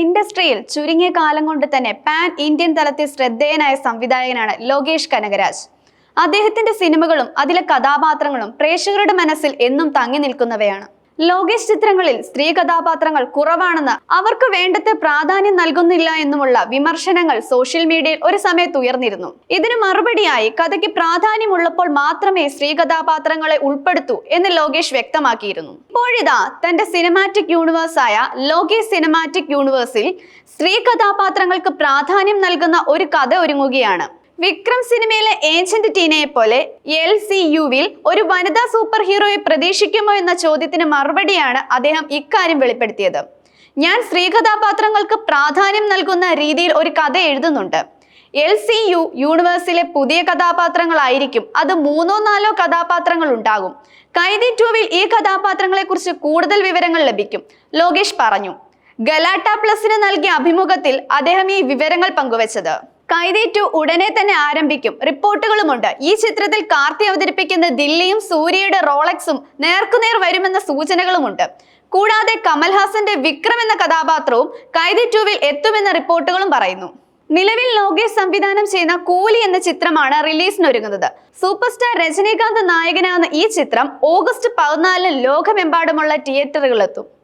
ഇൻഡസ്ട്രിയിൽ ചുരുങ്ങിയ കാലം കൊണ്ട് തന്നെ പാൻ ഇന്ത്യൻ തലത്തിൽ ശ്രദ്ധേയനായ സംവിധായകനാണ് ലോകേഷ് കനകരാജ്. അദ്ദേഹത്തിന്റെ സിനിമകളും അതിലെ കഥാപാത്രങ്ങളും പ്രേക്ഷകരുടെ മനസ്സിൽ എന്നും തങ്ങി നിൽക്കുന്നവയാണ്. ലോകേഷ് ചിത്രങ്ങളിൽ സ്ത്രീ കഥാപാത്രങ്ങൾ കുറവാണെന്ന് അവർക്ക് വേണ്ടത്ര പ്രാധാന്യം നൽകുന്നില്ല എന്നുമുള്ള വിമർശനങ്ങൾ സോഷ്യൽ മീഡിയയിൽ ഒരു സമയത്ത് ഉയർന്നിരുന്നു. ഇതിന് മറുപടിയായി കഥയ്ക്ക് പ്രാധാന്യമുള്ളപ്പോൾ മാത്രമേ സ്ത്രീ കഥാപാത്രങ്ങളെ ഉൾപ്പെടുത്തൂ എന്ന് ലോകേഷ് വ്യക്തമാക്കിയിരുന്നു. ഇപ്പോഴിതാ തന്റെ സിനിമാറ്റിക് യൂണിവേഴ്സായ ലോകേഷ് സിനിമാറ്റിക് യൂണിവേഴ്സിൽ സ്ത്രീ കഥാപാത്രങ്ങൾക്ക് പ്രാധാന്യം നൽകുന്ന ഒരു കഥ ഒരുങ്ങുകയാണ്. വിക്രം സിനിമയിലെ ഏജന്റ് ടീനയെ പോലെ എൽ സി യുവിൽ ഒരു വനിതാ സൂപ്പർ ഹീറോയെ പ്രതീക്ഷിക്കുമോ എന്ന ചോദ്യത്തിന് മറുപടിയാണ് അദ്ദേഹം ഇക്കാര്യം വെളിപ്പെടുത്തിയത്. ഞാൻ സ്ത്രീ കഥാപാത്രങ്ങൾക്ക് പ്രാധാന്യം നൽകുന്ന രീതിയിൽ ഒരു കഥ എഴുതുന്നുണ്ട്. എൽ സി യു യൂണിവേഴ്സിലെ പുതിയ കഥാപാത്രങ്ങളായിരിക്കും. അത് മൂന്നോ നാലോ കഥാപാത്രങ്ങൾ ഉണ്ടാകും. കൈതി ടൂവിൽ ഈ കഥാപാത്രങ്ങളെ കുറിച്ച് കൂടുതൽ വിവരങ്ങൾ ലഭിക്കും. ലോകേഷ് പറഞ്ഞു. ഗലാട്ട പ്ലസിന് നൽകിയ അഭിമുഖത്തിൽ അദ്ദേഹം ഈ വിവരങ്ങൾ പങ്കുവച്ചത്. കൈതി ടു ഉടനെ തന്നെ ആരംഭിക്കും. റിപ്പോർട്ടുകളുമുണ്ട്. ഈ ചിത്രത്തിൽ കാർത്തി അവതരിപ്പിക്കുന്ന ദില്ലിയും സൂര്യയുടെ റോളക്സും നേർക്കുനേർ വരുമെന്ന സൂചനകളുമുണ്ട്. കൂടാതെ കമൽഹാസന്റെ വിക്രം എന്ന കഥാപാത്രവും കൈതി ടുവിൽ എത്തുമെന്ന റിപ്പോർട്ടുകളും പറയുന്നു. നിലവിൽ ലോകേഷ് സംവിധാനം ചെയ്യുന്ന കൂലി എന്ന ചിത്രമാണ് റിലീസിനൊരുങ്ങുന്നത്. സൂപ്പർ സ്റ്റാർ രജനീകാന്ത് നായകനാകുന്ന ഈ ചിത്രം. ഓഗസ്റ്റ് പതിനാലിന് ലോകമെമ്പാടുമുള്ള തിയേറ്ററുകളിലെത്തും.